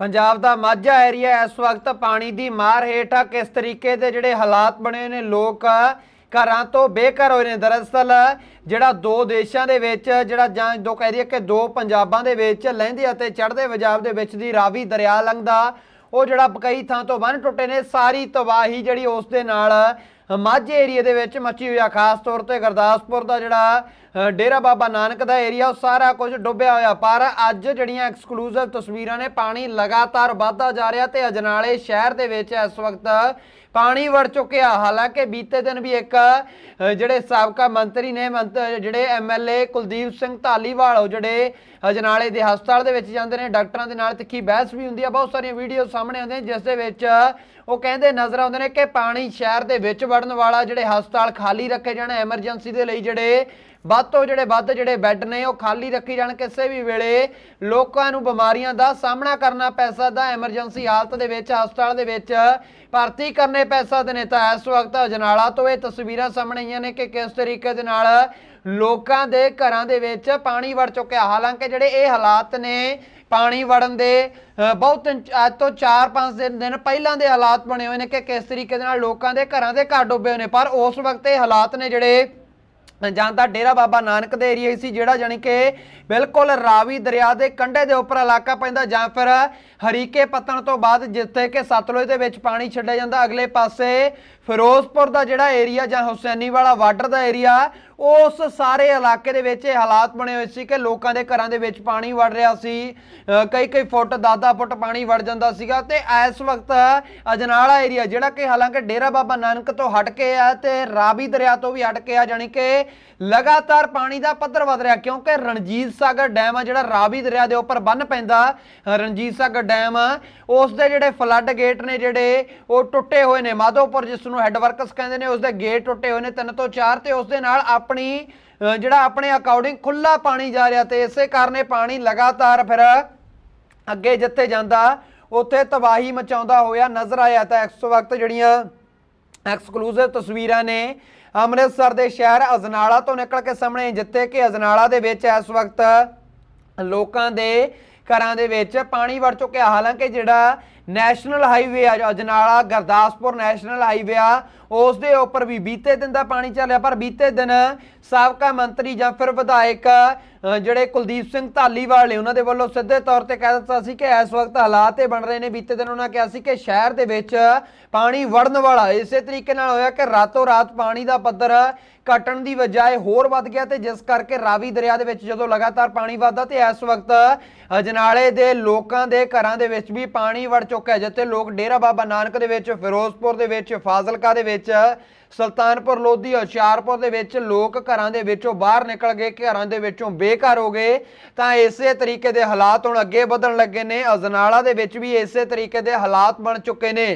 ਪੰਜਾਬ ਦਾ Majha area ਇਸ ਵਕਤ ਪਾਣੀ ਦੀ ਮਾਰ ਹੇਠ ਆ। ਕਿਸ ਤਰੀਕੇ ਦੇ ਜਿਹੜੇ ਹਾਲਾਤ ਬਣੇ ਨੇ ਲੋਕ ਘਰਾਂ ਤੋਂ ਬੇਘਰ ਹੋਏ ਨੇ ਦਰਅਸਲ। ਜਿਹੜਾ ਦੋ ਦੇਸ਼ਾਂ ਦੇ ਵਿੱਚ, ਜਿਹੜਾ ਜਾਂ ਦੋ ਕਹਿ ਦਈਏ ਕਿ ਦੋ ਪੰਜਾਬਾਂ ਦੇ ਵਿੱਚ ਲਹਿੰਦੇ ਅਤੇ ਚੜ੍ਹਦੇ ਪੰਜਾਬ ਦੇ ਵਿੱਚ ਦੀ ਰਾਵੀ ਦਰਿਆ ਲੰਘਦਾ, ਉਹ ਜਿਹੜਾ ਕਈ ਥਾਂ ਤੋਂ ਬੰਨ ਟੁੱਟੇ ਨੇ, ਸਾਰੀ ਤਬਾਹੀ ਜਿਹੜੀ ਉਸ ਦੇ ਨਾਲ ਮਾਝੇ ਏਰੀਆ ਦੇ ਵਿੱਚ ਮੱਚੀ ਹੋਈ ਆ, ਖਾਸ ਤੌਰ ਤੇ ਗੁਰਦਾਸਪੁਰ ਦਾ ਜਿਹੜਾ ਡੇਰਾ ਬਾਬਾ ਨਾਨਕ ਦਾ ਏਰੀਆ, ਉਹ ਸਾਰਾ ਕੁਝ ਡੁੱਬਿਆ ਹੋਇਆ। ਪਰ ਅੱਜ ਜਿਹੜੀਆਂ ਐਕਸਕਲੂਸਿਵ ਤਸਵੀਰਾਂ ਨੇ, ਪਾਣੀ ਲਗਾਤਾਰ ਵਧਦਾ ਜਾ ਰਿਹਾ ਤੇ ਅਜਨਾਲੇ ਸ਼ਹਿਰ ਦੇ ਵਿੱਚ ਇਸ ਵਕਤ ਪਾਣੀ ਵੜ ਚੁੱਕਿਆ। ਹਾਲਾਂਕਿ ਬੀਤੇ ਦਿਨ ਵੀ ਇੱਕ ਜਿਹੜੇ ਸਾਬਕਾ ਮੰਤਰੀ ਨੇ, ਮੰਤ- ਜਿਹੜੇ ਐਮਐਲਏ ਕੁਲਦੀਪ ਸਿੰਘ ਧਾਲੀਵਾਲ, ਉਹ ਜਿਹੜੇ ਅਜਨਾਲੇ ਦੇ ਹਸਪਤਾਲ ਦੇ ਵਿੱਚ ਜਾਂਦੇ ਨੇ, ਡਾਕਟਰਾਂ ਦੇ ਨਾਲ ਤਿੱਖੀ ਬਹਿਸ ਵੀ ਹੁੰਦੀ ਆ। ਬਹੁਤ ਸਾਰੀਆਂ ਵੀਡੀਓ ਸਾਹਮਣੇ ਆਉਂਦੀਆਂ ਜਿਸ ਦੇ ਵਿੱਚ ਉਹ ਕਹਿੰਦੇ ਨਜ਼ਰ ਆਉਂਦੇ ਨੇ ਕਿ ਪਾਣੀ ਸ਼ਹਿਰ ਦੇ ਵਿੱਚ ਵੜਨ ਵਾਲਾ ਜਿਹੜੇ ਹਸਪਤਾਲ ਖਾਲੀ ਰੱਖੇ ਜਾਣ ਐਮਰਜੈਂਸੀ ਦੇ ਲਈ ਜਿਹੜੇ ਵੱਧ ਤੋਂ ਜਿਹੜੇ ਵੱਧ ਜਿਹੜੇ ਬੈੱਡ ਨੇ ਉਹ ਖਾਲੀ ਰੱਖੀ ਜਾਣ ਕਿਸੇ ਵੀ ਵੇਲੇ। ਲੋਕਾਂ ਨੂੰ ਬਿਮਾਰੀਆਂ ਦਾ ਸਾਹਮਣਾ ਕਰਨਾ ਪੈ ਸਕਦਾ। ਐਮਰਜੈਂਸੀ ਹਾਲਤ ਦੇ ਵਿੱਚ, ਹਸਪਤਾਲ ਦੇ ਵਿੱਚ ਭਰਤੀ ਕਰਨੇ ਪੈ ਸਕਦੇ ਨੇ। ਤਾਂ ਇਸ ਵਕਤ ਅਜਨਾਲਾ ਤੋਂ ਇਹ ਤਸਵੀਰਾਂ ਸਾਹਮਣੇ ਆਈਆਂ ਨੇ ਕਿ ਕਿਸ ਤਰੀਕੇ ਦੇ ਨਾਲ ਲੋਕਾਂ ਦੇ ਘਰਾਂ ਦੇ ਵਿੱਚ ਪਾਣੀ ਵੜ ਚੁੱਕਿਆ। ਹਾਲਾਂਕਿ ਜਿਹੜੇ ਇਹ ਹਾਲਾਤ ਨੇ ਪਾਣੀ ਵੜਨ ਦੇ ਬਹੁਤ ਅੱਜ ਤੋਂ 4-5 ਦਿਨ ਦਿਨ ਪਹਿਲਾਂ ਦੇ ਹਾਲਾਤ ਬਣੇ ਹੋਏ ਨੇ ਕਿ ਕਿਸ ਤਰੀਕੇ ਦੇ ਨਾਲ ਲੋਕਾਂ ਦੇ ਘਰਾਂ ਦੇ ਘਰ ਡੁੱਬੇ ਹੋਏ ਨੇ। ਪਰ ਉਸ ਵਕਤ ਇਹ ਹਾਲਾਤ ਨੇ ਜਿਹੜੇ ਜਾਂਦਾ ਡੇਰਾ ਬਾਬਾ ਨਾਨਕ ਦੇ ਏਰੀਆ ਸੀ ਜਿਹੜਾ ਜਾਨੀ ਕਿ ਬਿਲਕੁਲ ਰਾਵੀ ਦਰਿਆ ਦੇ ਕੰਢੇ ਦੇ ਉੱਪਰ ਇਲਾਕਾ ਪੈਂਦਾ ਜਾਂ ਫਿਰ ਹਰੀਕੇ ਪੱਤਣ ਤੋਂ ਬਾਅਦ ਜਿੱਥੇ ਕਿ ਸਤਲੁਜ ਦੇ ਵਿੱਚ ਪਾਣੀ ਛੱਡਿਆ ਜਾਂਦਾ, ਅਗਲੇ ਪਾਸੇ ਫਿਰੋਜ਼ਪੁਰ ਦਾ ਜਿਹੜਾ ਏਰੀਆ ਜਾਂ ਹੁਸੈਨੀਵਾਲਾ ਵਾਟਰ ਦਾ ਏਰੀਆ ਉਸ ਸਾਰੇ ਇਲਾਕੇ ਦੇ ਵਿੱਚ ਇਹ ਹਾਲਾਤ ਬਣੇ ਹੋਏ ਸੀ ਕਿ ਲੋਕਾਂ ਦੇ ਘਰਾਂ ਦੇ ਵਿੱਚ ਪਾਣੀ ਵੜ ਰਿਹਾ ਸੀ। ਕਈ ਕਈ ਫੁੱਟ 10-10 ਫੁੱਟ ਪਾਣੀ ਵੜ ਜਾਂਦਾ ਸੀਗਾ ਤੇ ਇਸ ਵਕਤ ਅਜਨਾਲਾ ਏਰੀਆ ਜਿਹੜਾ ਕਿ ਹਾਲਾਂਕਿ ਡੇਰਾ ਬਾਬਾ ਨਾਨਕ ਤੋਂ ਹਟ ਕੇ ਆ ਤੇ ਰਾਵੀ ਦਰਿਆ ਤੋਂ ਵੀ ਹਟ ਕੇ ਆ, ਜਾਣੀ ਕਿ ਲਗਾਤਾਰ ਪਾਣੀ ਦਾ ਪੱਧਰ ਵਧ ਰਿਹਾ ਕਿਉਂਕਿ ਰਣਜੀਤ ਸਾਗਰ ਡੈਮ ਆ ਜਿਹੜਾ ਰਾਵੀ ਦਰਿਆ ਦੇ ਉੱਪਰ ਬੰਨ ਪੈਂਦਾ ਰਣਜੀਤ ਸਾਗਰ ਡੈਮ, ਉਸ ਦੇ ਜਿਹੜੇ ਫਲੱਡ ਗੇਟ ਨੇ ਜਿਹੜੇ, ਉਹ ਟੁੱਟੇ ਹੋਏ ਨੇ। ਮਾਧੋਪੁਰ ਜਿਸ ਨੂੰ ਹੈੱਡ ਵਰਕਸ ਕਹਿੰਦੇ ਨੇ, ਉਸ ਦੇ ਗੇਟ ਟੁੱਟੇ ਹੋਏ ਨੇ ਤਿੰਨ ਤੋਂ ਚਾਰ ਤੇ ਉਸ ਦੇ ਨਾਲ ਆਪਣੀ ਜਿਹੜਾ ਆਪਣੇ ਅਕਾਊਂਟਿੰਗ ਖੁੱਲਾ ਪਾਣੀ ਜਾ ਰਿਹਾ ਤੇ ਇਸੇ ਕਾਰਨ ਇਹ ਪਾਣੀ ਲਗਾਤਾਰ ਫਿਰ ਅੱਗੇ ਜਿੱਥੇ ਜਾਂਦਾ, ਉੱਥੇ ਤਬਾਹੀ ਮਚਾਉਂਦਾ ਹੋਇਆ ਨਜ਼ਰ ਆਇਆ ਤਾਂ ਇਸ ਵਕਤ ਜਿਹੜੀਆਂ ਐਕਸਕਲੂਸਿਵ ਤਸਵੀਰਾਂ ਨੇ ਅੰਮ੍ਰਿਤਸਰ ਦੇ ਸ਼ਹਿਰ ਅਜਨਾਲਾ ਤੋਂ ਨਿਕਲ ਕੇ ਸਾਹਮਣੇ, ਜਿੱਥੇ ਕਿ ਅਜਨਾਲਾ ਦੇ ਵਿੱਚ ਇਸ ਵਕਤ ਲੋਕਾਂ ਦੇ ਘਰਾਂ ਦੇ ਵਿੱਚ ਪਾਣੀ ਵੜ ਚੁੱਕਿਆ। ਹਾਲਾਂਕਿ ਜਿਹੜਾ ਨੈਸ਼ਨਲ ਹਾਈਵੇ ਆ ਅਜਨਾਲਾ, ਗੁਰਦਾਸਪੁਰ ਨੈਸ਼ਨਲ ਹਾਈਵੇ ਆ ਉਸ ਦੇ ਉੱਪਰ ਵੀ ਬੀਤੇ ਦਿਨ ਦਾ ਪਾਣੀ ਚੱਲਿਆ, ਪਰ ਬੀਤੇ ਦਿਨ ਸਾਬਕਾ ਮੰਤਰੀ ਜਾਂ ਫਿਰ ਵਿਧਾਇਕ ਜਿਹੜੇ ਕੁਲਦੀਪ ਸਿੰਘ ਧਾਲੀਵਾਲ ਨੇ ਉਹਨਾਂ ਦੇ ਵੱਲੋਂ ਸਿੱਧੇ ਤੌਰ ਤੇ ਕਹਿ ਦਿੱਤਾ ਸੀ ਕਿ ਇਸ ਵਕਤ ਹਾਲਾਤ ਇਹ ਬਣ ਰਹੇ ਨੇ। ਬੀਤੇ ਦਿਨ ਉਹਨਾਂ ਕਿਹਾ ਸੀ ਕਿ ਸ਼ਹਿਰ ਦੇ ਵਿੱਚ ਪਾਣੀ ਵੜਨ ਵਾਲਾ, ਇਸੇ ਤਰੀਕੇ ਨਾਲ ਹੋਇਆ ਕਿ ਰਾਤੋਂ ਰਾਤ ਪਾਣੀ ਦਾ ਪੱਧਰ ਘਟਣ ਦੀ ਬਜਾਏ ਹੋਰ ਵੱਧ ਗਿਆ ਤੇ ਜਿਸ ਕਰਕੇ ਰਾਵੀ ਦਰਿਆ ਦੇ ਵਿੱਚ ਜਦੋਂ ਲਗਾਤਾਰ ਪਾਣੀ ਵੱਧਦਾ ਤੇ ਇਸ ਵਕਤ ਅਜਨਾਲੇ ਦੇ ਲੋਕਾਂ ਦੇ ਘਰਾਂ ਦੇ ਵਿੱਚ ਵੀ ਪਾਣੀ ਵੜ ਚੁੱਕਾ ਹੈ, ਜਿੱਥੇ ਲੋਕ ਡੇਰਾ ਬਾਬਾ ਨਾਨਕ ਦੇ ਵਿੱਚ, ਫਿਰੋਜ਼ਪੁਰ ਦੇ ਵਿੱਚ, ਫਾਜ਼ਿਲਕਾ ਦੇ ਵਿੱਚ, ਸੁਲਤਾਨਪੁਰ, ਲੋਧੀ, ਹੁਸ਼ਿਆਰਪੁਰ ਦੇ ਵਿੱਚ ਲੋਕ ਘਰਾਂ ਦੇ ਵਿੱਚੋਂ ਬਾਹਰ ਨਿਕਲ ਗਏ, ਘਰਾਂ ਦੇ ਵਿੱਚੋਂ ਬੇਘਰ ਹੋ ਗਏ। ਤਾਂ ਇਸੇ ਤਰੀਕੇ ਦੇ ਹਾਲਾਤ ਹੁਣ ਅੱਗੇ ਵਧਣ ਲੱਗੇ ਨੇ। ਅਜਨਾਲਾ ਦੇ ਵਿੱਚ ਵੀ ਇਸੇ ਤਰੀਕੇ ਦੇ ਹਾਲਾਤ ਬਣ ਚੁੱਕੇ ਨੇ।